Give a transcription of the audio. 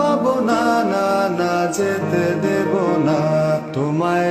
পাবো না না না যেতে দেব না। তোমায়